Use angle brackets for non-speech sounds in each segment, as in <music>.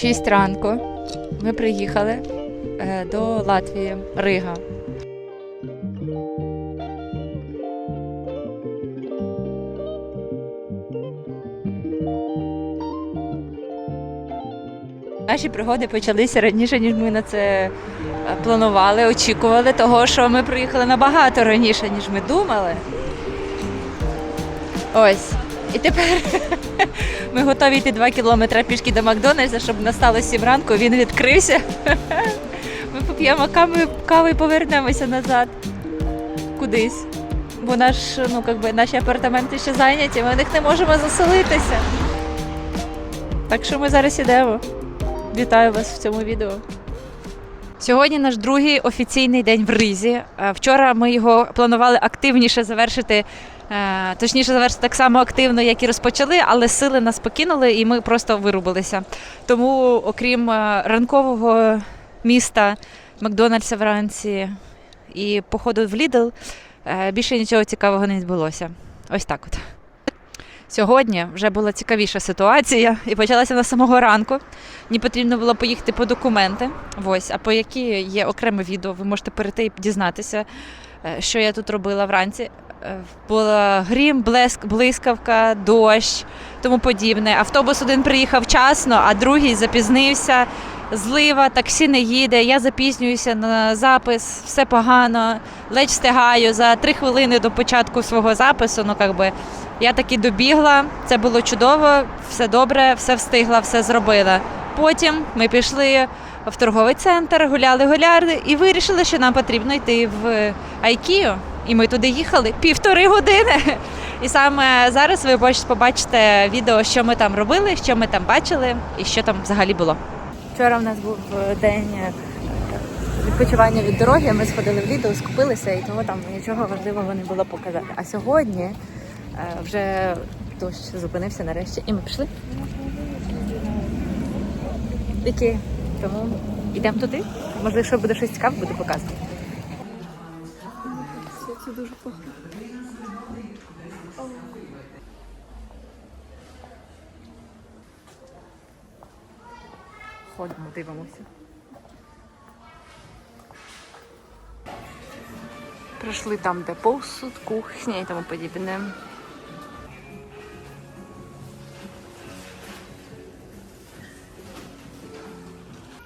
Шість ранку ми приїхали е, до Латвії, Рига. Наші пригоди почалися раніше, ніж ми на це е, планували, очікували, того, що ми приїхали набагато раніше, ніж ми думали. Ось. І тепер ми готові йти 2 кілометри пішки до Макдональдса, щоб настало 7 ранку, він відкрився. <laughs> Ми поп'ємо кави і повернемося назад кудись. Бо наш, ну, как би, наші апартаменти ще зайняті, ми в них не можемо заселитися. Так що ми зараз ідемо. Вітаю вас в цьому відео. Сьогодні наш другий офіційний день в Ризі. Е, Вчора ми його планували активніше завершити, точніше завершити так само активно, як і розпочали, але сили нас покинули і ми просто вирубилися. Тому, окрім е, ранкового міста Макдональдса вранці і походу в Лідл, е, більше нічого цікавого не відбулося. Ось так от. Сьогодні вже була цікавіша ситуація і почалася на самого ранку. Мені потрібно було поїхати по документи. Ось, а по які є окреме відео, ви можете перейти і дізнатися, е, що я тут робила вранці. Е, Була грім, блеск, блискавка, дощ, тому подібне. Автобус один приїхав вчасно, а другий запізнився. Злива, таксі не їде, я запізнююся на запис, все погано, ледь встигаю за три хвилини до початку свого запису. Ну, как би, я таки добігла, це було чудово, все добре, все встигла, все зробила. Потім ми пішли в торговий центр, гуляли гуляли і вирішили, що нам потрібно йти в Айкію. І ми туди їхали півтори години. І саме зараз ви бачите- побачите відео, що ми там робили, що ми там бачили і що там взагалі було. Вчора в нас був день е, відпочивання від дороги. Ми сходили в Lidl, скупилися, і того там нічого важливого не було показати. А сьогодні е, вже дощ зупинився нарешті, і ми пішли. Які? Тому йдемо туди. Можливо, якщо буде щось цікаве, буду показувати. Дуже погано. Ходимо, дивимося. Прийшли там, де посуд, кухня і тому подібне.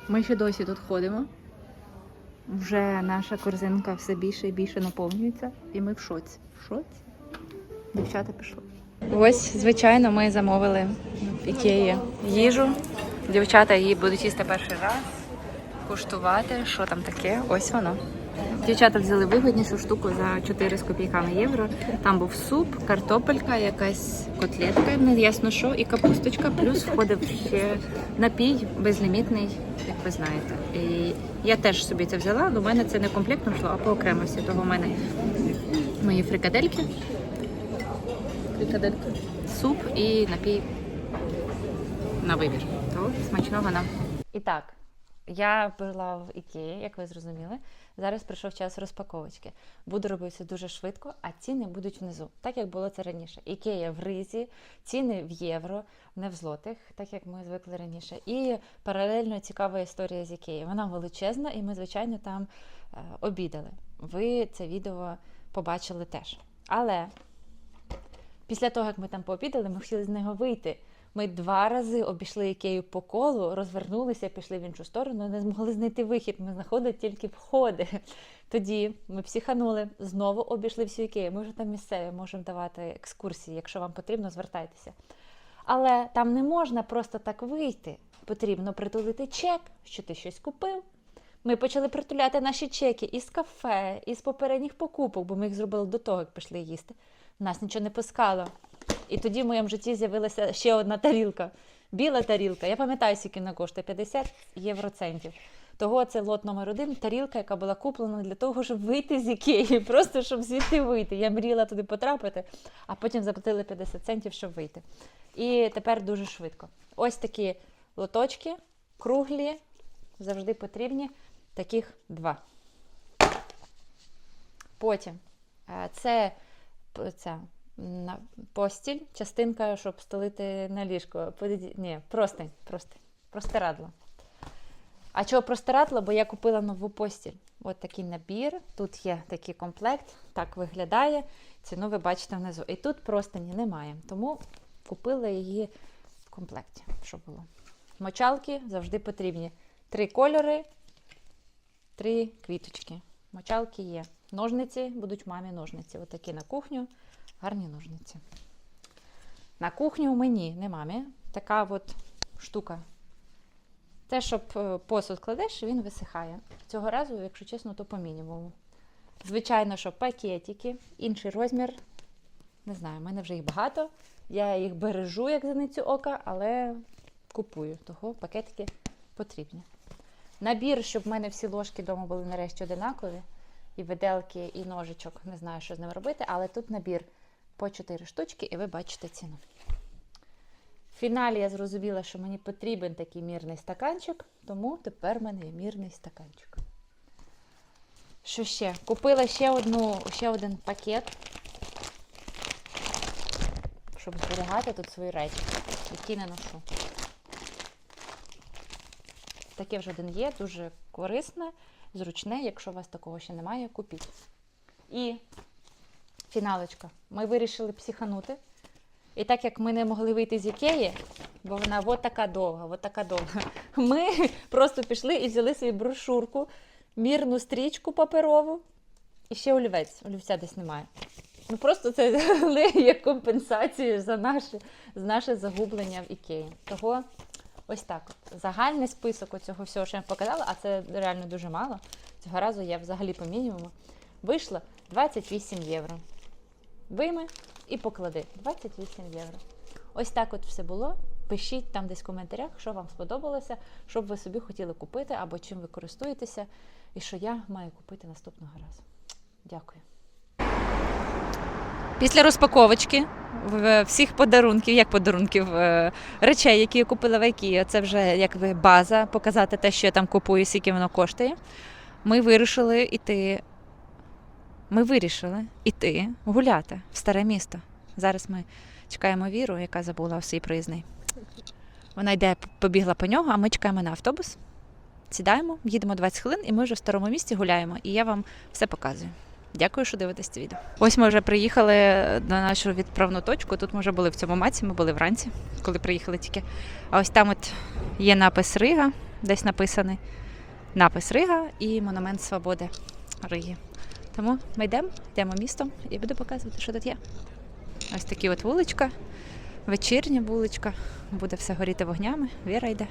Ми ще досі тут ходимо. Вже наша корзинка все більше і більше наповнюється, і ми в шоці. В шоці? Дівчата пішли. Ось, звичайно, ми замовили Ікеї їжу. Дівчата її будуть їсти перший раз, куштувати, що там таке. Ось воно. Дівчата взяли вигіднішу штуку за 4 з копійками євро. Там був суп, картопелька, якась котлетка, не ясно що, і капусточка. Плюс входив ще напій безлімітний, як ви знаєте. І я теж собі це взяла, але у мене це не комплектно йшло, а по окремості. Того в мене мої фрикадельки, Фрикадельки. суп і напій на вибір. То смачного нам. І так, я була в Ікеї, як ви зрозуміли. Зараз прийшов час розпаковочки. Буду робити це дуже швидко, а ціни будуть внизу, так як було це раніше. Ікея в ризі, ціни в євро, не в злотих, так як ми звикли раніше. І паралельно цікава історія з Ікеї. Вона величезна, і ми, звичайно, там е, обідали. Ви це відео побачили теж. Але після того, як ми там пообідали, ми хотіли з нього вийти. Ми два рази обійшли ікею по колу, розвернулися, пішли в іншу сторону, не змогли знайти вихід. Ми знаходили тільки входи. Тоді ми психанули, знову обійшли всю ікею. Ми вже там місцеві можемо давати екскурсії, якщо вам потрібно, звертайтеся. Але там не можна просто так вийти. Потрібно притулити чек, що ти щось купив. Ми почали притуляти наші чеки із кафе, із попередніх покупок, бо ми їх зробили до того, як пішли їсти. Нас нічого не пускало. І тоді в моєму житті з'явилася ще одна тарілка. Біла тарілка. Я пам'ятаю, скільки вона коштує 50 євроцентів. Того це лот номер один, тарілка, яка була куплена для того, щоб вийти з Ікеї, <laughs> просто щоб звідти вийти. Я мріяла туди потрапити, а потім заплатили 50 центів, щоб вийти. І тепер дуже швидко. Ось такі лоточки, круглі, завжди потрібні. Таких два. Потім е, це ця на постіль, частинка, щоб стелити на ліжко. Подиді- Ні, простень, простень. Простирадло. А чого простирадло? Бо я купила нову постіль. От такий набір. Тут є такий комплект, так виглядає. Ціну ви бачите внизу. І тут простині немає. Тому купила її в комплекті, щоб було. Мочалки завжди потрібні. Три кольори, три квіточки. Мочалки є. Ножниці будуть мамі ножниці. Отакі на кухню. Гарні ножниці. На кухню мені, не мамі. Така от штука. Те, щоб е, посуд кладеш, він висихає. Цього разу, якщо чесно, то по мінімуму. Звичайно, що пакетики, інший розмір. Не знаю, в мене вже їх багато. Я їх бережу як зеницю ока, але купую. Того пакетики потрібні. Набір, щоб в мене всі ложки вдома були нарешті одинакові. І виделки, і ножичок. Не знаю, що з ним робити, але тут набір по 4 штучки, і ви бачите ціну. В фіналі я зрозуміла, що мені потрібен такий мірний стаканчик, тому тепер в мене є мірний стаканчик. Що ще? Купила ще, одну, ще один пакет, щоб зберігати тут свої речі, які не ношу. Таке вже один є, дуже корисне, зручне. Якщо у вас такого ще немає, купіть. І фіналочка. Ми вирішили психанути. І так як ми не могли вийти з Ікеї, бо вона от така довга, от така довга, <laughs> ми просто пішли і взяли собі брошурку, мірну стрічку паперову і ще олівець. Олівця десь немає. Ну просто це взяли <laughs> як компенсацію за наше, за наше загублення в Ікеї. Того ось так. Загальний список цього всього, що я показала, а це реально дуже мало. Цього разу я взагалі по мінімуму. Вийшло 28 євро. Вийми і поклади 28 євро. Ось так от все було. Пишіть там десь в коментарях, що вам сподобалося, що б ви собі хотіли купити або чим ви користуєтеся, і що я маю купити наступного разу. Дякую. Після розпаковочки всіх подарунків, як подарунків, е, речей, які я купила в IKEA, це вже якби база, показати те, що я там купую, скільки воно коштує. Ми вирішили йти. Ми вирішили йти гуляти в старе місто. Зараз ми чекаємо Віру, яка забула свій проїзний. Вона йде, побігла по нього, а ми чекаємо на автобус. Сідаємо, їдемо 20 хвилин, і ми вже в старому місті гуляємо. І я вам все показую. Дякую, що дивитесь це відео. Ось ми вже приїхали на нашу відправну точку. Тут ми вже були в цьому маці, ми були вранці, коли приїхали тільки. А ось там от є напис Рига, десь написаний напис Рига і монумент свободи Риги. Тому ми йдемо, йдемо містом і буду показувати, що тут є. Ось такі от вуличка, вечірня вуличка, буде все горіти вогнями. Віра йде.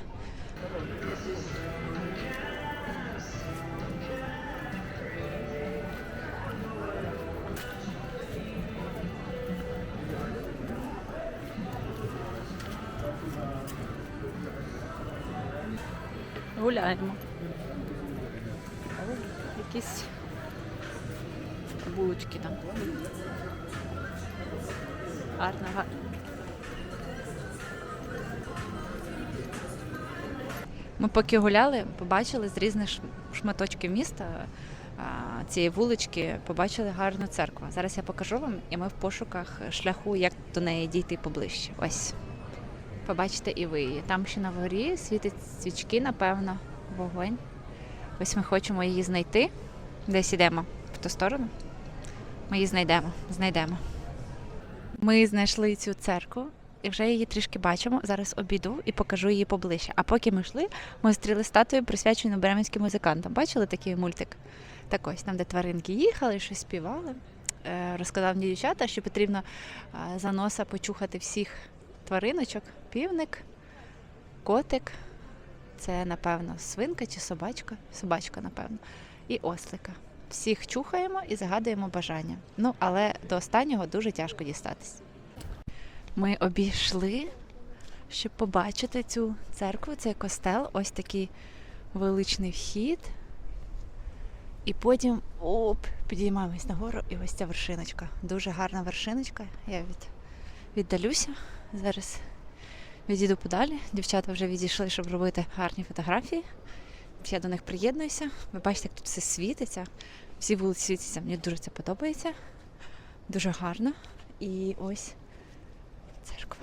Гуляємо. Якісь булочки там. Гарно, гарно. Ми поки гуляли, побачили з різних шматочків міста цієї вулички, побачили гарну церкву. Зараз я покажу вам, і ми в пошуках шляху, як до неї дійти поближче. Ось. Побачите і ви її. Там ще на горі світять свічки, напевно, вогонь. Ось ми хочемо її знайти. Десь ідемо в ту сторону. Ми її знайдемо. Знайдемо. Ми знайшли цю церкву і вже її трішки бачимо. Зараз обійду і покажу її поближче. А поки ми йшли, ми зустріли статую, присвячену бременським музикантам. Бачили такий мультик? Так ось, там, де тваринки їхали, щось співали. Е, Розказав мені дівчата, що потрібно е, за носа почухати всіх твариночок. Півник, котик. Це, напевно, свинка чи собачка. Собачка, напевно. І ослика. Всіх чухаємо і загадуємо бажання. Ну, але до останнього дуже тяжко дістатись. Ми обійшли, щоб побачити цю церкву. Це костел, ось такий величний вхід. І потім оп, підіймаємось нагору, і ось ця вершиночка. Дуже гарна вершиночка. Я від, віддалюся. Зараз відійду подалі. Дівчата вже відійшли, щоб робити гарні фотографії. Я до них приєднуюся. Ви бачите, як тут все світиться. Всі вулиці світяться. Мені дуже це подобається. Дуже гарно. І ось церква.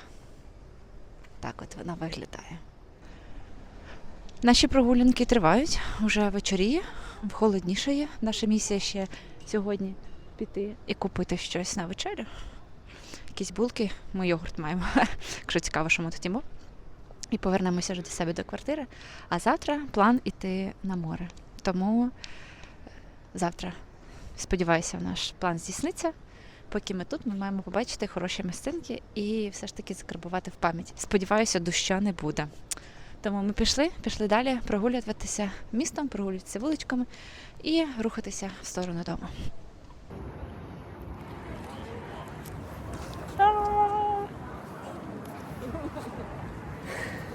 Так от вона виглядає. Наші прогулянки тривають уже вечоріє, холоднішає. Наша місія ще сьогодні піти і купити щось на вечерю. Якісь булки, ми йогурт маємо, <laughs> якщо цікаво, що ми тут їмо. І повернемося вже до себе до квартири. А завтра план іти на море. Тому завтра, сподіваюся, наш план здійсниться. Поки ми тут, ми маємо побачити хороші місцинки і все ж таки закарбувати в пам'ять. Сподіваюся, доща не буде. Тому ми пішли, пішли далі прогулюватися містом, прогулюватися вуличками і рухатися в сторону дому.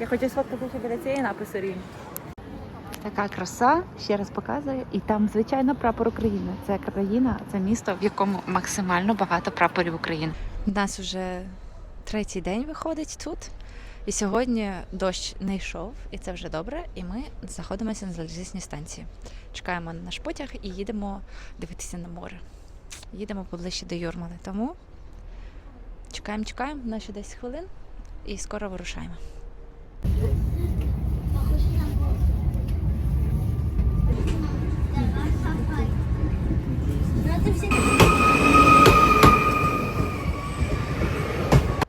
Я хочу сфоткатися біля цієї напису Рім. Така краса, ще раз показую, і там, звичайно, прапор України. Це країна, це місто, в якому максимально багато прапорів України. У нас вже третій день виходить тут. І сьогодні дощ не йшов, і це вже добре. І ми знаходимося на залізничній станції. Чекаємо на наш потяг і їдемо дивитися на море. Їдемо поближче до Юрмали. Тому чекаємо, чекаємо, наші 10 хвилин і скоро вирушаємо.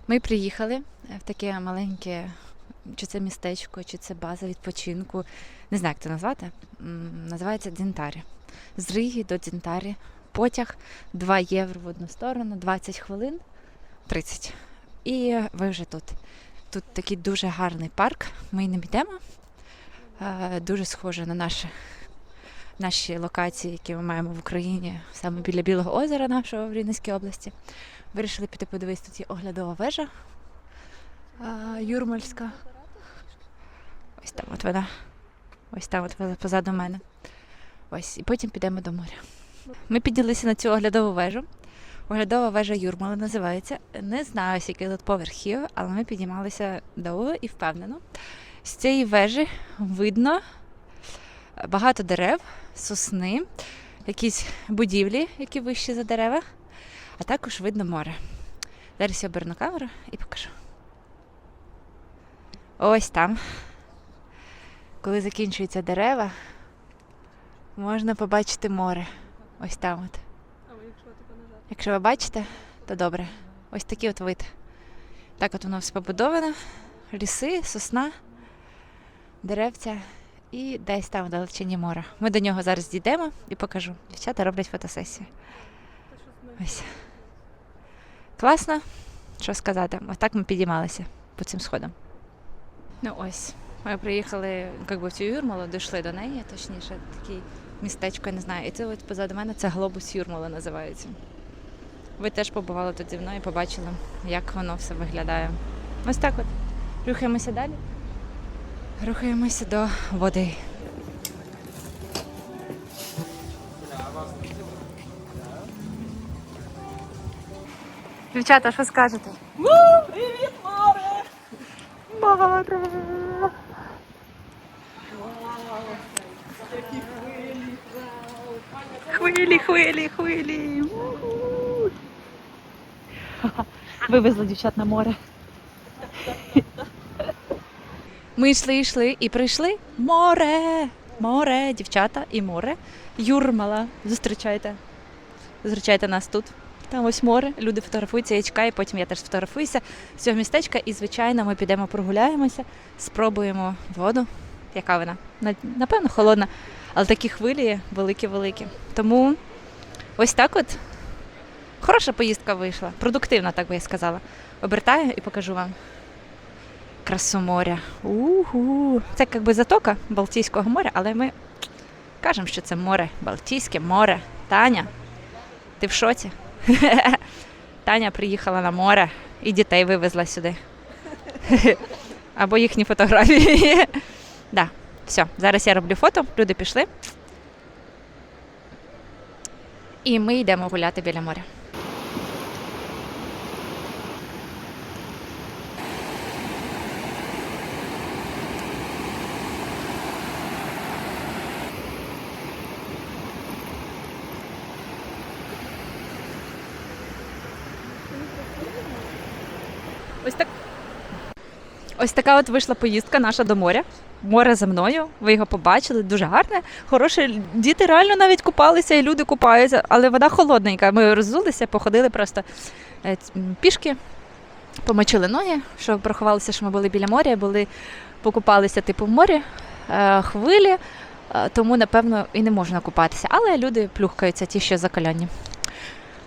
Ми приїхали в таке маленьке, чи це містечко, чи це база відпочинку. Не знаю, як це назвати. Називається Дзінтарі. З Риги до Дзінтарі. Потяг 2 євро в одну сторону, 20 хвилин, 30. І ви вже тут. Тут такий дуже гарний парк. Ми ним йдемо. Е, Дуже схоже на наші, наші локації, які ми маємо в Україні, саме біля Білого озера нашого в Рівненській області. Вирішили піти подивитися, тут є оглядова вежа а, Юрмальська. Ось там от вона. Ось там от вона позаду мене. Ось, і потім підемо до моря. Ми піднялися на цю оглядову вежу. Оглядова вежа Юрмала називається. Не знаю, скільки тут поверхів, але ми піднімалися довго і впевнено. З цієї вежі видно багато дерев, сосни, якісь будівлі, які вищі за дерева а також видно море. Зараз я оберну камеру і покажу. Ось там. Коли закінчуються дерева, можна побачити море. Ось там от. Якщо ви бачите, то добре. Ось такий от вид. Так от воно все побудовано. Ліси, сосна, деревця і десь там в далечині море. Ми до нього зараз дійдемо і покажу. Дівчата роблять фотосесію. Ось. Класно. Що сказати? Отак ми підіймалися по цим сходам. Ну ось. Ми приїхали як би, в цю Юрмалу, дійшли до неї, точніше, таке містечко, я не знаю. І це от позаду мене це глобус Юрмала називається. Ви теж побували тут зі мною і побачили, як воно все виглядає. Ось так от. Рухаємося далі. Рухаємося до води. Дівчата, що скажете? Привіт, море! Море. Хвилі, хвилі, хвилі. <laughs> Вивезли дівчат на море. Ми йшли, йшли і прийшли. Море! Море, дівчата і море. Юрмала. Зустрічайте. Зустрічайте нас тут. Там ось море, люди фотографуються, я чекаю, потім я теж сфотографуюся з цього містечка. І, звичайно, ми підемо прогуляємося, спробуємо воду. Яка вона? Напевно, холодна, але такі хвилі великі-великі. Тому ось так от хороша поїздка вийшла, продуктивна, так би я сказала. Обертаю і покажу вам красу моря. Угу. Це якби затока Балтійського моря, але ми кажемо, що це море, Балтійське море. Таня, ти в шоці? <laughs> Таня приїхала на море і дітей вивезла сюди. <laughs> Або їхні фотографії. <laughs> да, все, зараз я роблю фото, люди пішли. І ми йдемо гуляти біля моря. Ось така от вийшла поїздка наша до моря. Море за мною. Ви його побачили, дуже гарне, хороше. Діти реально навіть купалися, і люди купаються, але вода холодненька. Ми роззулися, походили просто е, пішки, помочили ноги, щоб проховалися, що ми були біля моря, були, покупалися типу в морі, е, хвилі, е, тому, напевно, і не можна купатися. Але люди плюхкаються, ті, що закаляні.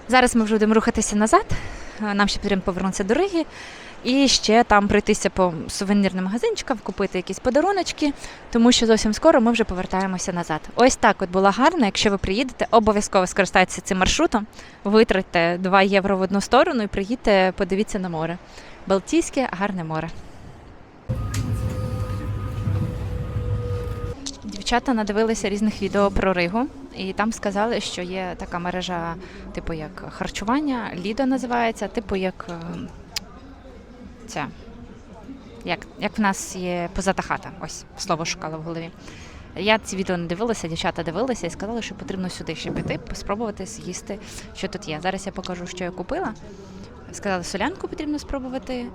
Зараз ми вже будемо рухатися назад. Нам ще потрібно повернутися до Риги. І ще там пройтися по сувенірним магазинчикам, купити якісь подаруночки, тому що зовсім скоро ми вже повертаємося назад. Ось так от було гарно. Якщо ви приїдете, обов'язково скористайтеся цим маршрутом, витратьте 2 євро в одну сторону і приїдьте, подивіться на море. Балтійське гарне море. Дівчата надивилися різних відео про Ригу, і там сказали, що є така мережа, типу як харчування, Лідо називається, типу як. Ця. Як, як в нас є позата хата, ось слово шукала в голові. Я ці відео не дивилася, дівчата дивилися і сказали, що потрібно сюди ще піти, спробувати з'їсти, що тут є. Зараз я покажу, що я купила. Сказали, солянку потрібно спробувати, е,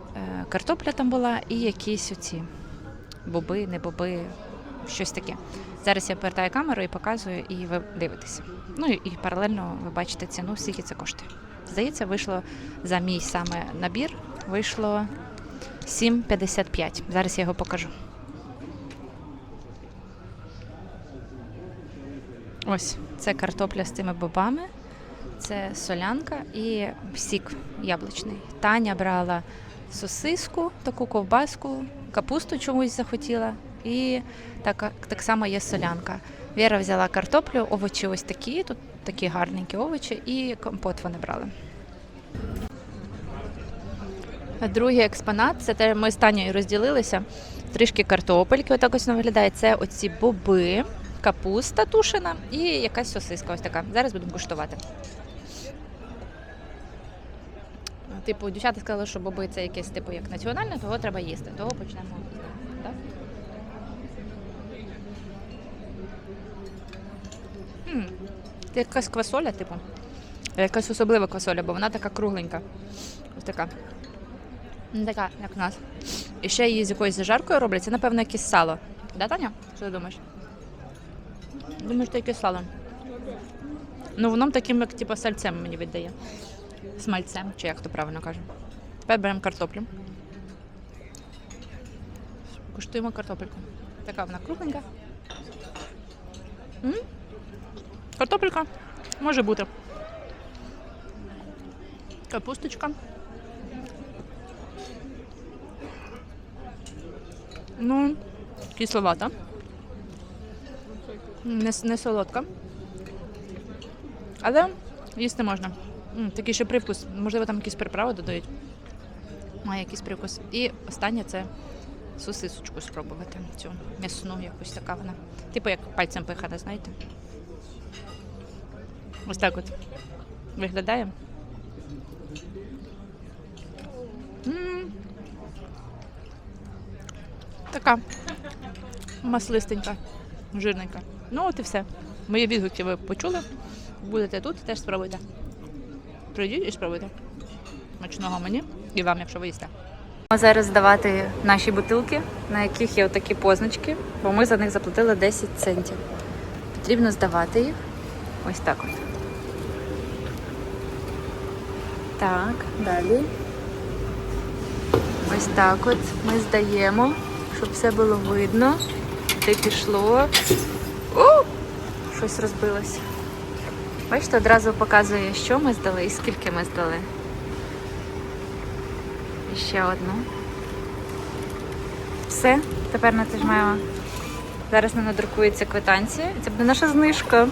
картопля там була і якісь оці боби, не боби, щось таке. Зараз я повертаю камеру і показую, і ви дивитеся. Ну і паралельно ви бачите ціну, скільки це коштує. Здається, вийшло за мій саме набір, вийшло 7,55. Зараз я його покажу. Ось це картопля з цими бобами, це солянка і сік яблучний. Таня брала сосиску, таку ковбаску, капусту чомусь захотіла, і так, так само є солянка. Віра взяла картоплю, овочі ось такі, тут такі гарненькі овочі, і компот вони брали. Другий експонат це те, ми з Танею розділилися. Трішки картопельки, отак ось виглядає. Це оці боби, капуста тушена і якась сосиска. Ось така. Зараз будемо куштувати. Типу, дівчата сказали, що боби це якесь типу як національне, того треба їсти. Того почнемо Це якась квасоля, типу. Якась особлива квасоля, бо вона така кругленька. Ось така. Не така, як в нас. І ще її з якоюсь зажаркою роблять. Це, напевно, якесь сало. Да, Таня? Що ти думаєш? Думаю, що якесь сало. Ну, воно таким, як типу, сальцем мені віддає. Смальцем, чи як то правильно каже. Тепер беремо картоплю. Куштуємо картопельку. Така вона кругленька. М? Картопелька може бути. Капусточка. Ну, кисловата. Не, не солодка. Але їсти можна. М, такий ще привкус. Можливо, там якісь приправи додають. Має якийсь привкус. І останнє це сосисочку спробувати. Цю м'ясну якусь така вона. Типу як пальцем пихана, знаєте? Ось так от виглядає. М. Така маслистенька, жирненька. Ну, от і все. Мої відгуки ви почули. Будете тут, теж спробуйте. Прийдіть і спробуйте. Смачного мені і вам, якщо ви їсте. Зараз здавати наші бутилки, на яких є отакі позначки, бо ми за них заплатили 10 центів. Потрібно здавати їх. Ось так от. Так, далі. Ось так от ми здаємо, щоб все було видно. Де пішло. О! Щось розбилося. Бачите, одразу показує, що ми здали і скільки ми здали. І ще одну. Все, тепер натижмаємо. Зараз не надрукується квитанція. Це буде наша знижка.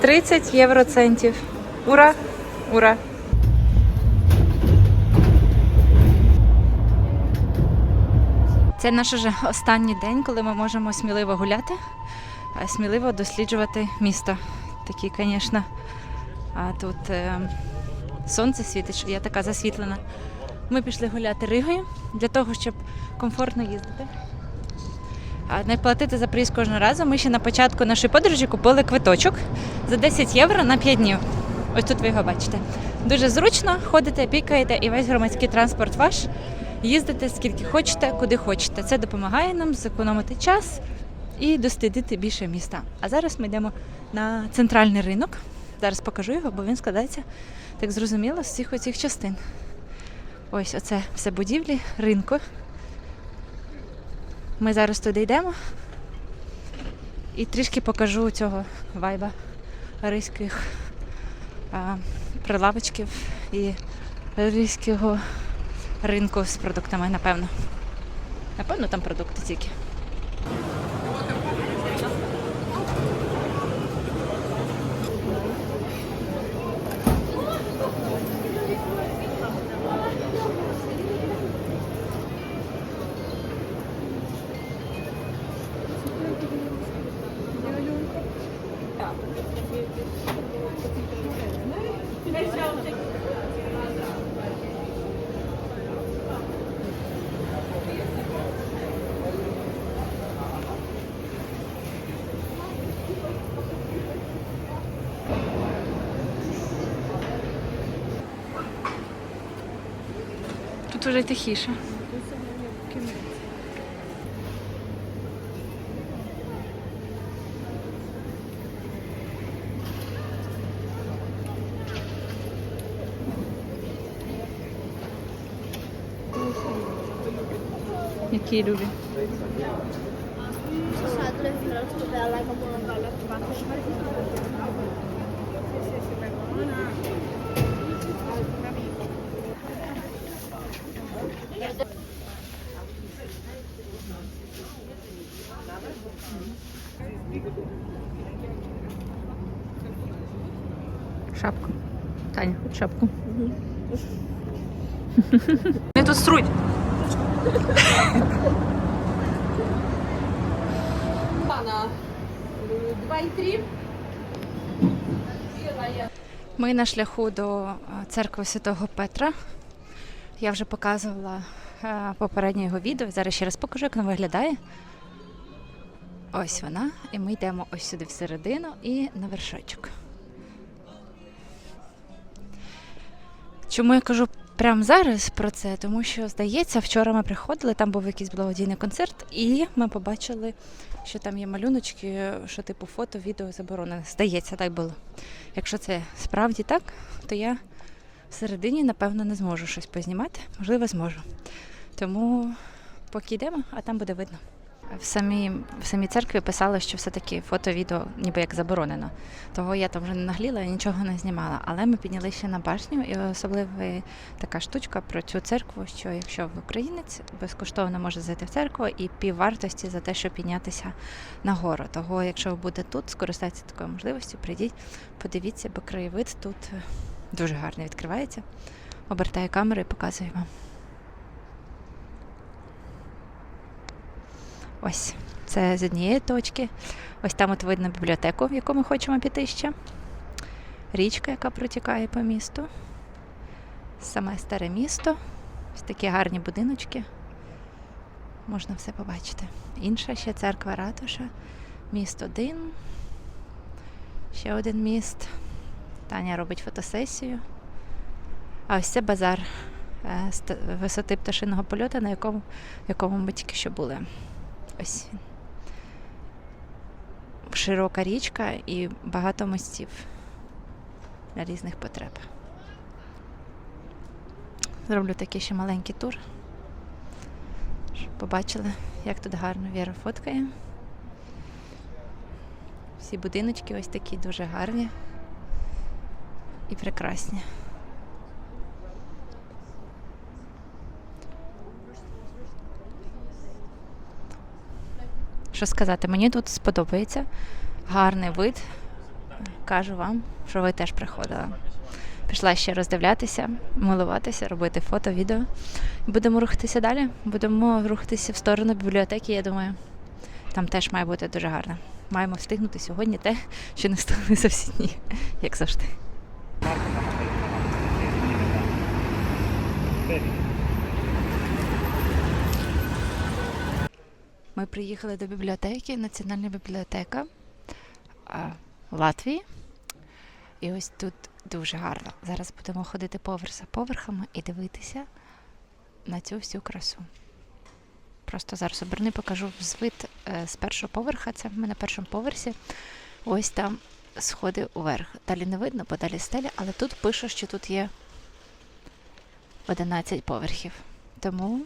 30 євроцентів. Ура! Ура! Це наш вже останній день, коли ми можемо сміливо гуляти, сміливо досліджувати місто. Такі, звісно, а тут е, сонце світить, я така засвітлена. Ми пішли гуляти Ригою для того, щоб комфортно їздити. А не платити за проїзд кожного разу. Ми ще на початку нашої подорожі купили квиточок за 10 євро на 5 днів. Ось тут ви його бачите. Дуже зручно ходите, пікаєте і весь громадський транспорт ваш. Їздите скільки хочете, куди хочете. Це допомагає нам зекономити час і дослідити більше міста. А зараз ми йдемо на центральний ринок. Зараз покажу його, бо він складається так зрозуміло з всіх оцих частин. Ось оце все будівлі ринку. Ми зараз туди йдемо і трішки покажу цього вайба ризьких прилавочків і ризького ринку з продуктами, напевно. Напевно, там продукти тільки. Тут уже тихіше. Які любі. Шапку. Таня, хоч шапку. Не тут струть. Ми на шляху до е, церкви Святого Петра. Я вже показувала е, попереднє його відео. Зараз ще раз покажу, як вона виглядає. Ось вона. І ми йдемо ось сюди всередину і на вершочок. Чому я кажу прямо зараз про це? Тому що, здається, вчора ми приходили, там був якийсь благодійний концерт, і ми побачили, що там є малюночки, що типу фото, відео заборонене. Здається, так було. Якщо це справді так, то я всередині, напевно, не зможу щось познімати. Можливо, зможу. Тому поки йдемо, а там буде видно. В самій, в самій церкві писали, що все-таки фото, відео ніби як заборонено. Того я там вже не нагліла і нічого не знімала. Але ми піднялися на башню, і особлива така штучка про цю церкву, що якщо ви українець, безкоштовно може зайти в церкву і піввартості за те, щоб піднятися на гору. Того, якщо ви будете тут, скористайтеся такою можливістю, прийдіть, подивіться, бо краєвид тут дуже гарно відкривається. Обертаю камеру і показую вам. Ось це з однієї точки. Ось там от видно бібліотеку, в яку ми хочемо піти ще. Річка, яка протікає по місту. Саме старе місто. Ось такі гарні будиночки. Можна все побачити. Інша ще церква Ратуша. Міст один. Ще один міст. Таня робить фотосесію. А ось це базар е, висоти пташиного польоту, на якому, якому ми тільки що були. Ось він. Широка річка і багато мостів для різних потреб. Зроблю такий ще маленький тур. Щоб побачили, як тут гарно Віра фоткає. Всі будиночки ось такі дуже гарні і прекрасні. Що сказати, мені тут сподобається. Гарний вид. Кажу вам, що ви теж приходили. Пішла ще роздивлятися, милуватися, робити фото, відео. Будемо рухатися далі. Будемо рухатися в сторону бібліотеки, я думаю. Там теж має бути дуже гарно. Маємо встигнути сьогодні те, що не встигли за всі дні, як завжди. Ми приїхали до бібліотеки, Національна бібліотека Латвії. І ось тут дуже гарно. Зараз будемо ходити поверх за поверхами і дивитися на цю всю красу. Просто зараз оберни, покажу звид е, з першого поверха. Це ми на першому поверсі. Ось там сходи уверх. Далі не видно, бо далі стеля, але тут пише, що тут є 11 поверхів. Тому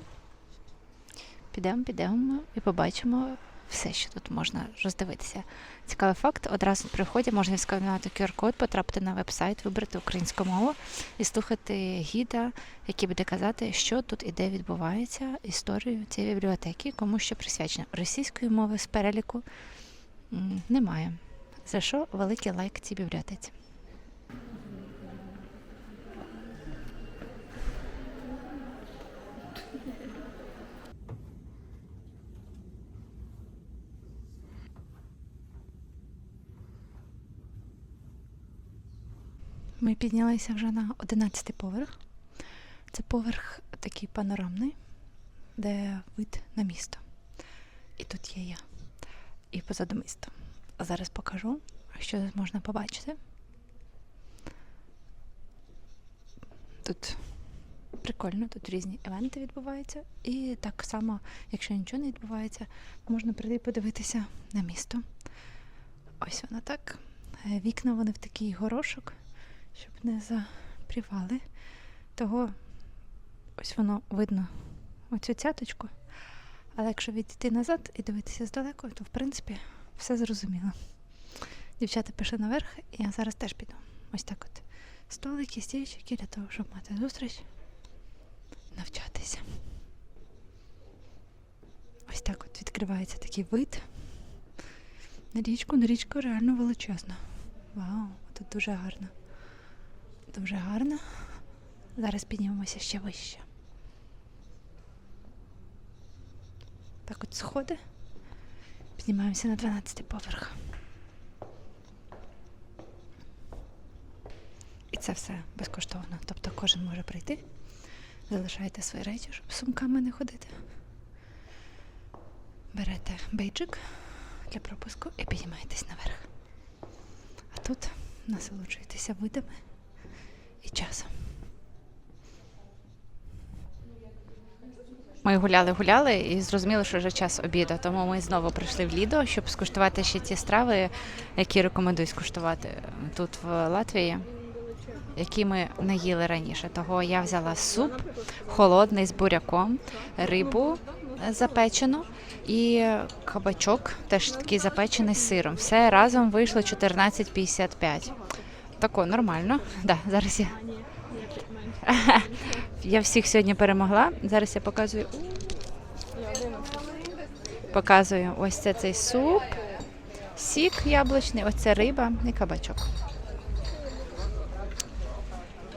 підемо, підемо і побачимо все, що тут можна роздивитися. Цікавий факт: одразу при вході можна відсканувати QR-код, потрапити на веб-сайт, вибрати українську мову і слухати гіда, який буде казати, що тут і де відбувається історію цієї бібліотеки, кому що присвячено. Російської мови з переліку немає. За що великий лайк цій бібліотеці. Ми піднялися вже на 11 поверх. Це поверх такий панорамний, де вид на місто. І тут є я. І позаду місто. А зараз покажу, що можна побачити. Тут прикольно, тут різні івенти відбуваються. І так само, якщо нічого не відбувається, можна прийти подивитися на місто. Ось воно так. Е, Вікна вони в такий горошок, щоб не запрівали. Того ось воно видно оцю цяточку. Але якщо відійти назад і дивитися здалеку, то в принципі все зрозуміло. Дівчата пішли наверх, і я зараз теж піду. Ось так от. Столики, стільчики для того, щоб мати зустріч, навчатися. Ось так от відкривається такий вид. На річку, на річку реально величезна. Вау, тут дуже гарно. Дуже гарно. Зараз піднімемося ще вище. Так от сходи. Піднімаємося на 12 поверх. І це все безкоштовно. Тобто кожен може прийти, залишайте свої речі, щоб сумками не ходити. Берете бейджик для пропуску і піднімаєтесь наверх. А тут насолоджуєтеся видами і часом. Ми гуляли, гуляли і зрозуміли, що вже час обіду. Тому ми знову прийшли в Лідо, щоб скуштувати ще ті страви, які рекомендують скуштувати тут в Латвії, які ми не їли раніше. Того я взяла суп холодний з буряком, рибу запечену і кабачок, теж такий запечений з сиром. Все разом вийшло 14,55. Тако нормально. Да, зараз я. <laughs> Я всіх сьогодні перемогла. Зараз я показую. Показую ось це цей суп, сік яблучний, ось це риба і кабачок.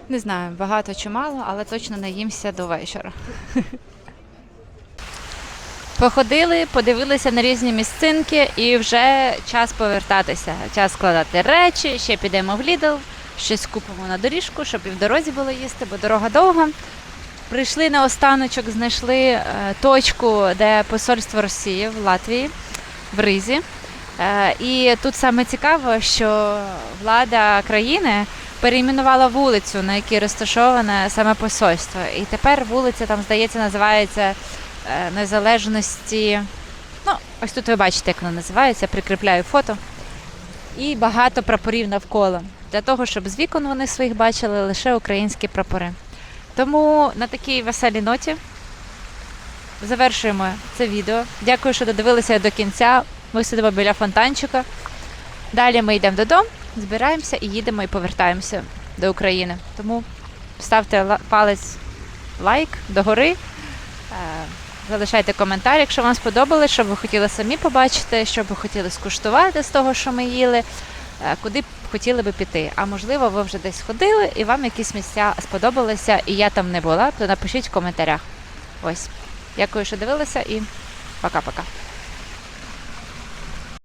Не знаю, багато чи мало, але точно наїмся до вечора. <laughs> Походили, подивилися на різні місцинки і вже час повертатися. Час складати речі, ще підемо в Лідл, щось купимо на доріжку, щоб і в дорозі було їсти, бо дорога довга. Прийшли на останочок, знайшли е, точку, де посольство Росії в Латвії, в Ризі. Е, і тут саме цікаво, що влада країни перейменувала вулицю, на якій розташоване саме посольство. І тепер вулиця там, здається, називається Незалежності. Ну, ось тут ви бачите, як вона називається, прикріпляю фото. І багато прапорів навколо. Для того, щоб з вікон вони своїх бачили лише українські прапори. Тому на такій веселій ноті завершуємо це відео. Дякую, що додивилися до кінця. Ми сидимо біля фонтанчика. Далі ми йдемо додому, збираємося і їдемо і повертаємося до України. Тому ставте палець лайк догори. Залишайте коментар, якщо вам сподобалось, що ви хотіли самі побачити, що ви хотіли скуштувати з того, що ми їли, е, куди б хотіли би піти. А можливо, ви вже десь ходили і вам якісь місця сподобалися, і я там не була, то напишіть в коментарях. Ось. Дякую, що дивилися, і пока-пока.